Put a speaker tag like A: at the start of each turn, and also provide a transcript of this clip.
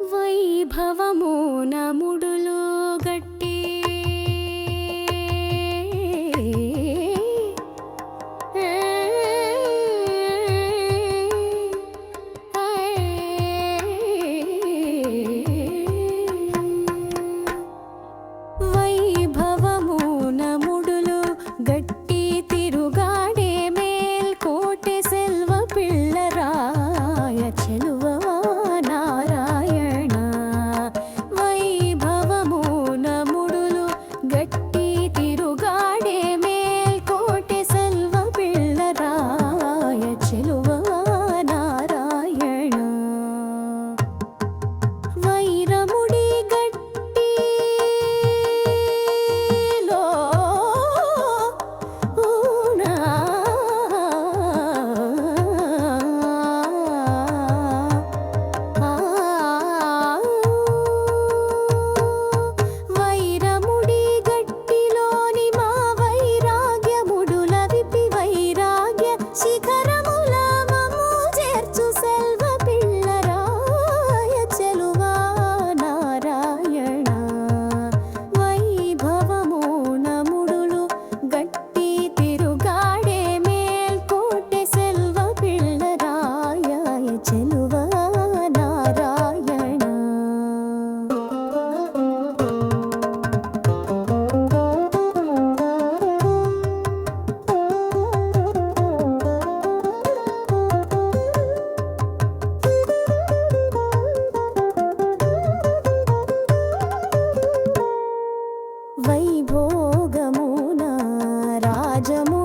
A: వైభవము నముడులో pode amor.